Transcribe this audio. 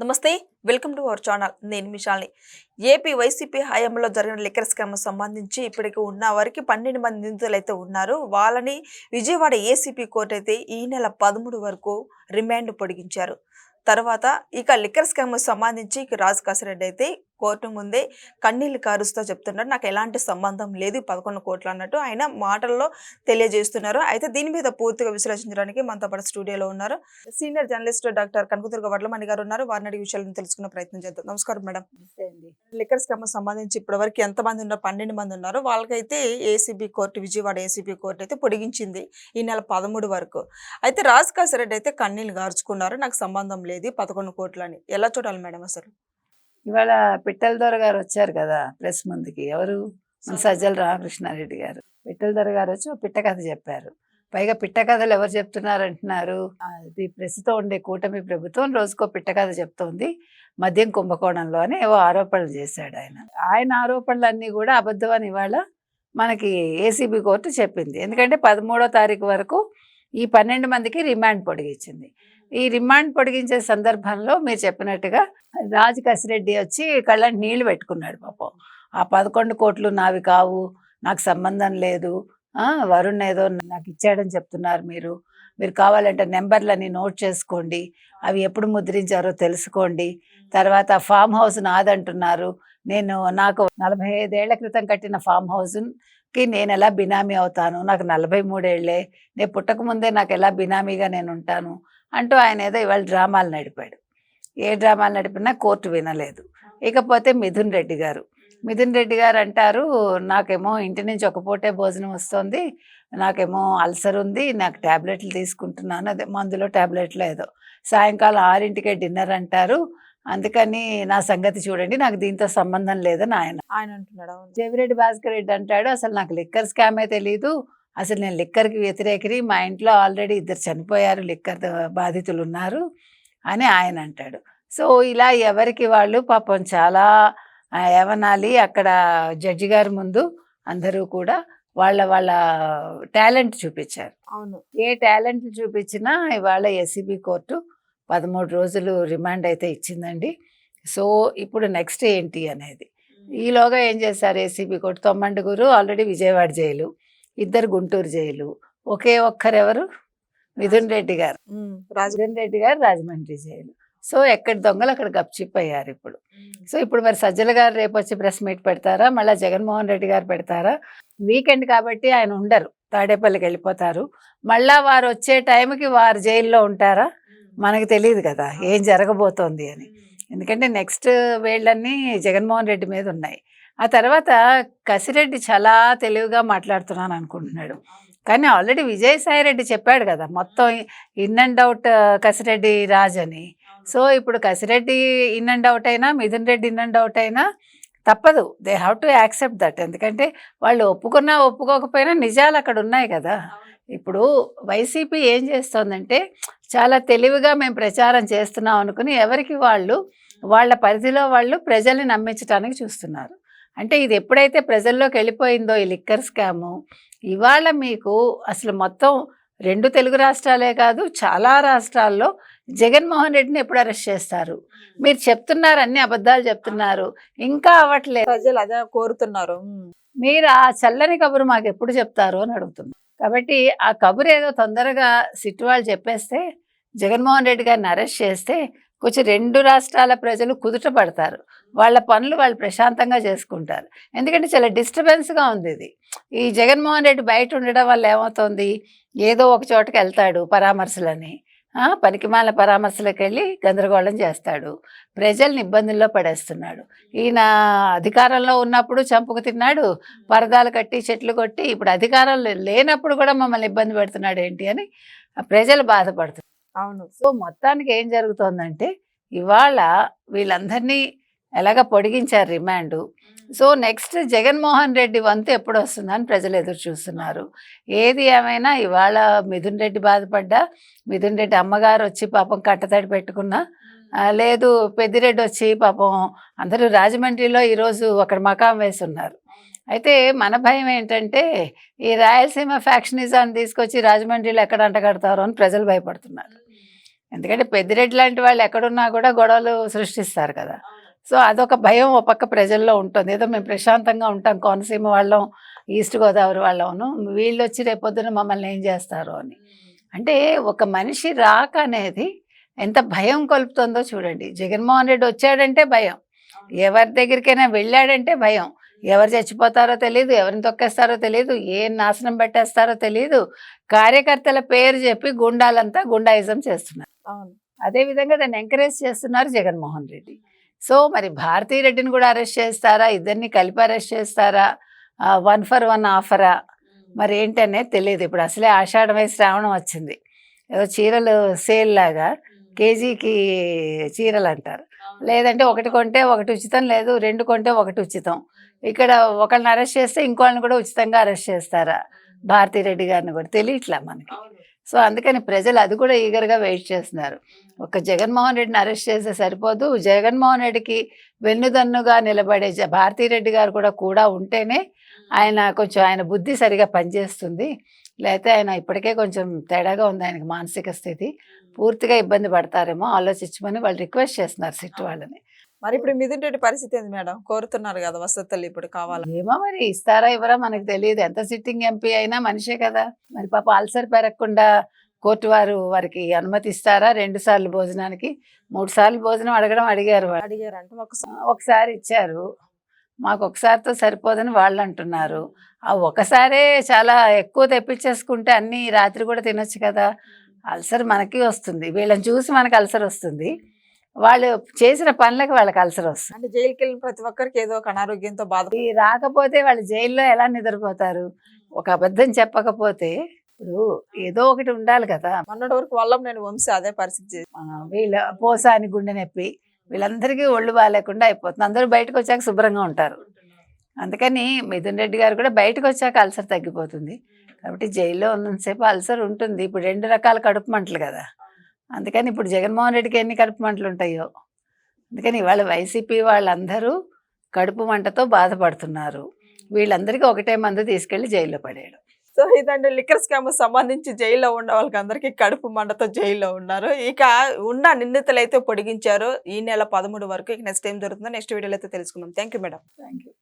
నమస్తే welcome to our channel. నేను మిషాల్ని AP YCP హయాంలో జరిగిన లిక్కర్ స్కామ్ సంబంధించి ఇప్పటికి ఉన్న వారికి పన్నెండు మంది నిందితులైతే ఉన్నారు. వాళ్ళని విజయవాడ ఏసీపీ కోర్టు అయితే ఈ నెల పదమూడు వరకు రిమాండ్ పొడిగించారు. తర్వాత ఇక లిక్కర్ స్కామ్ సంబంధించి రాజ్ రాజు కాసిరెడ్డి అయితే కోర్టు ముందే కన్నీళ్ళు కారుస్తూ చెప్తున్నారు. నాకు ఎలాంటి సంబంధం లేదు పదకొండు కోట్లు అన్నట్టు ఆయన మాటల్లో తెలియజేస్తున్నారు. అయితే దీని మీద పూర్తిగా విశ్లేషించడానికి మనతో పాటు స్టూడియోలో ఉన్నారు. Senior journalist doctor Kanakadurga Vadlamani గారు ఉన్నారు. వారిని అడిగి విషయాలను తెలుసుకునే ప్రయత్నం చేద్దాం. నమస్కారం మేడం. లిక్కర్ స్కామ్ సంబంధించి ఇప్పటివరకు ఎంతమంది ఉన్నారు? పన్నెండు మంది ఉన్నారు. వాళ్ళకైతే ACB court Vijayawada ACB court అయితే పొడిగించింది ఈ నెల పదమూడు వరకు. అయితే రాజ్ కాసిరెడ్డి అయితే కన్నీళ్ళు గార్చుకున్నారు. నాకు సంబంధం లేదు పదకొండు కోట్లు అని. ఎలా చూడాలి మేడం అసలు? ఇవాళ పిట్టల దొర గారు వచ్చారు కదా ప్రెస్ ముందుకి. ఎవరు? మన సజ్జల రామకృష్ణారెడ్డి గారు. పిట్టల దొర గారు వచ్చి పిట్ట కథ చెప్పారు. పైగా పిట్ట కథలు ఎవరు చెప్తున్నారు అంటున్నారు అది ప్రస్తుతం ఉండే కూటమి ప్రభుత్వం రోజుకో పిట్ట కథ చెప్తోంది. మద్యం కుంభకోణంలో అని ఏవో ఆరోపణలు చేశాడు ఆయన. ఆయన ఆరోపణలన్నీ కూడా అబద్ధం అని ఇవాళ మనకి ఏసీబీ కోర్టు చెప్పింది. ఎందుకంటే పదమూడో తారీఖు వరకు ఈ పన్నెండు మందికి రిమాండ్ పొడిగించింది. ఈ రిమాండ్ పొడిగించే సందర్భంలో మీరు చెప్పినట్టుగా రాజు కసిరెడ్డి వచ్చి కళ్ళని నీళ్ళు పెట్టుకున్నాడు పాపం. ఆ పదకొండు కోట్లు నావి కావు నాకు సంబంధం లేదు వరుణ్ ఏదో నాకు ఇచ్చాడని చెప్తున్నారు మీరు. మీరు కావాలంటే నెంబర్లని నోట్ చేసుకోండి అవి ఎప్పుడు ముద్రించారో తెలుసుకోండి. తర్వాత ఫామ్ హౌస్ నాదంటున్నారు. నేను నాకు నలభై ఐదేళ్ళ క్రితం కట్టిన ఫామ్ హౌస్ కి నేను ఎలా బినామీ అవుతాను? నాకు నలభై మూడేళ్ళే నేను పుట్టకముందే నాకు ఎలా బినామీగా నేను ఉంటాను అంటూ ఆయన ఏదో ఇవాళ డ్రామాలు నడిపాడు. ఏ డ్రామాలు నడిపినా కోర్టు వినలేదు. ఇకపోతే మిథున్ రెడ్డి గారు. మిథున్ రెడ్డి గారు అంటారు నాకేమో ఇంటి నుంచి ఒక పూటే భోజనం వస్తుంది నాకేమో అల్సర్ ఉంది నాకు ట్యాబ్లెట్లు తీసుకుంటున్నాను అదే మందులో ట్యాబ్లెట్లో ఏదో. సాయంకాలం ఆరింటికే డిన్నర్ అంటారు. అందుకని నా సంగతి చూడండి నాకు దీంతో సంబంధం లేదని ఆయన ఆయన అంటున్నాడు. జవిరెడ్డి భాస్కర్ రెడ్డి అంటాడు అసలు నాకు లిక్కర్ స్కామే తెలీదు. అసలు నేను లిక్కర్కి వ్యతిరేకిని మా ఇంట్లో ఆల్రెడీ ఇద్దరు చనిపోయారు లిక్కర్ బాధితులు ఉన్నారు అని ఆయన అంటాడు. సో ఇలా ఎవరికి వాళ్ళు పాపం చాలా ఏమనాలి అక్కడ జడ్జి గారి ముందు అందరూ కూడా వాళ్ళ వాళ్ళ టాలెంట్ చూపించారు. అవును. ఏ టాలెంట్ చూపించినా ఇవాళ ఎస్సీబీ కోర్టు పదమూడు రోజులు రిమాండ్ అయితే ఇచ్చిందండి. సో ఇప్పుడు నెక్స్ట్ ఏంటి అనేది. ఈలోగా ఏం చేశారు ఏసీబీ కోర్టు? తొమ్మండుగురు ఆల్రెడీ విజయవాడ జైలు ఇద్దరు గుంటూరు జైలు ఒకే ఒక్కరెవరు మిథున్ రెడ్డి గారు. ఉమ్, రాజు మిథున్ రెడ్డి గారు రాజమండ్రి జైలు. సో ఎక్కడి దొంగలు అక్కడ గప్చిప్ అయ్యారు ఇప్పుడు. సో ఇప్పుడు మరి సజ్జల గారు రేపు వచ్చి ప్రెస్ మీట్ పెడతారా? మళ్ళీ జగన్మోహన్ రెడ్డి గారు పెడతారా? వీకెండ్ కాబట్టి ఆయన ఉండరు. తాడేపల్లికి వెళ్ళిపోతారు. మళ్ళా వారు వచ్చే టైంకి వారు జైల్లో ఉంటారా? మనకు తెలియదు కదా ఏం జరగబోతోంది అని. ఎందుకంటే నెక్స్ట్ వేళ్ళన్నీ జగన్మోహన్ రెడ్డి మీద ఉన్నాయి. ఆ తర్వాత కసిరెడ్డి చాలా తెలివిగా మాట్లాడుతున్నాను అనుకుంటున్నాడు. కానీ ఆల్రెడీ విజయసాయి రెడ్డి చెప్పాడు కదా మొత్తం in and out Kasireddy Raj అని. సో ఇప్పుడు కసిరెడ్డి ఇన్ అండ్ అవుట్ అయినా Mithun Reddy in and out అయినా తప్పదు. They have to accept that. ఎందుకంటే వాళ్ళు ఒప్పుకున్నా ఒప్పుకోకపోయినా నిజాలు అక్కడ ఉన్నాయి కదా. ఇప్పుడు వైసీపీ ఏం చేస్తోందంటే చాలా తెలివిగా మేము ప్రచారం చేస్తున్నాం అనుకుని ఎవరికి వాళ్ళు వాళ్ళ పరిధిలో వాళ్ళు ప్రజల్ని నమ్మించడానికి చూస్తున్నారు. అంటే ఇది ఎప్పుడైతే ప్రజల్లోకి వెళ్ళిపోయిందో ఈ లిక్కర్ స్కాము ఇవాళ మీకు అసలు మొత్తం రెండు తెలుగు రాష్ట్రాలే కాదు చాలా రాష్ట్రాల్లో జగన్మోహన్ రెడ్డిని ఎప్పుడు అరెస్ట్ చేస్తారు? మీరు చెప్తున్నారు అన్ని అబద్ధాలు చెప్తున్నారు ఇంకా అవ్వట్లేదు. ప్రజలు అదే కోరుతున్నారు. మీరు ఆ చల్లని కబురు మాకు ఎప్పుడు చెప్తారు అని అడుగుతున్నారు కాబట్టి ఆ కబురు ఏదో తొందరగా సిట్టు వాళ్ళు చెప్పేస్తే జగన్మోహన్ రెడ్డి గారిని అరెస్ట్ చేస్తే కొంచెం రెండు రాష్ట్రాల ప్రజలు కుదుట పడతారు. వాళ్ళ పనులు వాళ్ళు ప్రశాంతంగా చేసుకుంటారు. ఎందుకంటే చాలా డిస్టర్బెన్స్గా ఉంది ఇది. ఈ జగన్మోహన్ రెడ్డి బయట ఉండడం వల్ల ఏమవుతుంది? ఏదో ఒక చోటకి వెళ్తాడు పరామర్శలని. పనికిమాల పరామర్శలకు వెళ్ళి గందరగోళం చేస్తాడు. ప్రజల్ని ఇబ్బందుల్లో పడేస్తున్నాడు. ఈయన అధికారంలో ఉన్నప్పుడు చంపుకు తిన్నాడు. పరదాలు కట్టి చెట్లు కొట్టి ఇప్పుడు అధికారంలో లేనప్పుడు కూడా మమ్మల్ని ఇబ్బంది పెడుతున్నాడు ఏంటి అని ప్రజలు బాధపడుతున్నారు. అవును. సో మొత్తానికి ఏం జరుగుతోందంటే ఇవాళ వీళ్ళందరినీ ఎలాగ పొడిగించారు remand? So next Jaganmohan Reddy వంతు ఎప్పుడు వస్తుందని ప్రజలు ఎదురు చూస్తున్నారు. ఏది ఏమైనా ఇవాళ మిథున్ రెడ్డి బాధపడ్డా మిథున్ రెడ్డి అమ్మగారు వచ్చి పాపం కట్టతడి పెట్టుకున్నా లేదు పెద్దిరెడ్డి వచ్చి పాపం అందరూ రాజమండ్రిలో ఈరోజు అక్కడ మకాం వేసి ఉన్నారు అయితే మన భయం ఏంటంటే ఈ రాయలసీమ ఫ్యాక్షనిజాన్ని తీసుకొచ్చి రాజమండ్రిలో ఎక్కడ అంటగడతారో అని ప్రజలు భయపడుతున్నారు. ఎందుకంటే పెద్దిరెడ్డి లాంటి వాళ్ళు ఎక్కడున్నా కూడా గొడవలు సృష్టిస్తారు కదా. సో అదొక భయం ఒక పక్క ప్రజల్లో ఉంటుంది. ఏదో మేము ప్రశాంతంగా ఉంటాం కోనసీమ వాళ్ళం ఈస్ట్ గోదావరి వాళ్ళను వీళ్ళు వచ్చి రేపొద్దున మమ్మల్ని ఏం చేస్తారు అని. అంటే ఒక మనిషి రాక అనేది ఎంత భయం కొలుపుతుందో చూడండి. జగన్మోహన్ రెడ్డి వచ్చాడంటే భయం. ఎవరి దగ్గరికైనా వెళ్ళాడంటే భయం. ఎవరు చచ్చిపోతారో తెలియదు ఎవరిని తొక్కేస్తారో తెలియదు ఏ నాశనం పెట్టేస్తారో తెలియదు కార్యకర్తల పేరు చెప్పి గుండాలంతా గుండాయిజం చేస్తున్నారు. అవును. అదే విధంగా దాన్ని ఎంకరేజ్ చేస్తున్నారు జగన్మోహన్ రెడ్డి. సో మరి భారతీ రెడ్డిని కూడా అరెస్ట్ చేస్తారా? ఇద్దరిని కలిపి అరెస్ట్ చేస్తారా? వన్ ఫర్ వన్ ఆఫరా? మరి ఏంటనేది తెలియదు ఇప్పుడు అసలే ఆషాఢమై శ్రావణం వచ్చింది. ఏదో చీరలు సేల్ లాగా కేజీకి చీరలు అంటారు. లేదంటే ఒకటి కొంటే ఒకటి ఉచితం లేదు రెండు కొంటే ఒకటి ఉచితం. ఇక్కడ ఒకళ్ళని అరెస్ట్ చేస్తే ఇంకోళ్ళని కూడా ఉచితంగా అరెస్ట్ చేస్తారా? భారతీ రెడ్డి గారిని కూడా. తెలియట్లా మనకి? సో అందుకని ప్రజలు అది కూడా ఈగర్గా వెయిట్ చేస్తున్నారు. ఒక జగన్మోహన్ రెడ్డిని అరెస్ట్ చేస్తే సరిపోదు. జగన్మోహన్ రెడ్డికి వెన్నుదన్నుగా నిలబడే జ- భారతీ రెడ్డి గారు కూడా కూడా ఉంటేనే ఆయన కొంచెం ఆయన బుద్ధి సరిగా పనిచేస్తుంది. లేకపోతే ఆయన ఇప్పటికే కొంచెం తేడాగా ఉంది ఆయనకి మానసిక స్థితి. పూర్తిగా ఇబ్బంది పడతారేమో ఆలోచించమని వాళ్ళు రిక్వెస్ట్ చేస్తున్నారు సిట్ వాళ్ళని. మరి ఇప్పుడు మిథున్ రెడ్డి పరిస్థితి ఏంది మేడం? కోరుతున్నారు కదా వసతులు ఇప్పుడు కావాలి ఏమో మరి ఇస్తారా ఇవ్వరా మనకు తెలియదు. ఎంత సిట్టింగ్ ఎంపీ అయినా మనిషే కదా. మరి పాప అల్సర్ పెరగకుండా కోర్టు వారు వారికి అనుమతి ఇస్తారా రెండు సార్లు భోజనానికి. మూడు సార్లు భోజనం అడగడం అడిగారు వాళ్ళు. అడిగారంటే ఒక ఒకసారి ఇచ్చారు. మాకు ఒకసారితో సరిపోదని వాళ్ళు అంటున్నారు. ఆ ఒకసారే చాలా ఎక్కువ తెప్పించేసుకుంటే అన్ని రాత్రి కూడా తినొచ్చు కదా. అల్సర్ మనకి వస్తుంది. వీళ్ళని చూసి మనకి అల్సర్ వస్తుంది. వాళ్ళు చేసిన పనులకు వాళ్ళకి అల్సర్ వస్తుంది. అంటే జైలుకి వెళ్ళిన ప్రతి ఒక్కరికి ఏదో ఒక అనారోగ్యంతో బాధ ఈ రాకపోతే వాళ్ళు జైల్లో ఎలా నిద్రపోతారు? ఒక అబద్ధం చెప్పకపోతే ఇప్పుడు ఏదో ఒకటి ఉండాలి కదా. మొన్నటి వరకు వల్ల నేను వంశీ అదే పరిస్థితి వీళ్ళ పోసాని గుండె నొప్పి వీళ్ళందరికీ ఒళ్ళు బాగాలేకుండా అయిపోతుంది. అందరూ బయటకు వచ్చాక శుభ్రంగా ఉంటారు. అందుకని మిథున్ రెడ్డి గారు కూడా బయటకు వచ్చాక అల్సర్ తగ్గిపోతుంది. కాబట్టి జైల్లో ఉన్నంతసేపు అల్సర్ ఉంటుంది. ఇప్పుడు రెండు రకాల కడుపు మంటలు కదా. అందుకని ఇప్పుడు జగన్మోహన్ రెడ్డికి ఎన్ని కడుపు మంటలు ఉంటాయో. అందుకని ఇవాళ వైసీపీ వాళ్ళందరూ కడుపు మంటతో బాధపడుతున్నారు. వీళ్ళందరికీ ఒకటే మందు తీసుకెళ్ళి జైల్లో పడేయడం. సో ఇదండి లిక్కర్ స్కామ్ సంబంధించి జైల్లో ఉన్న వాళ్ళకి అందరికీ కడుపు మంటతో జైల్లో ఉన్నారు. ఇక ఉన్న నిందితులు అయితే పొడిగించారు. ఈ నెల పదమూడు వరకు ఇక నెక్స్ట్ ఏం జరుగుతుందో నెక్స్ట్ వీడియోలో అయితే తెలుసుకుందాం. Thank you madam thank you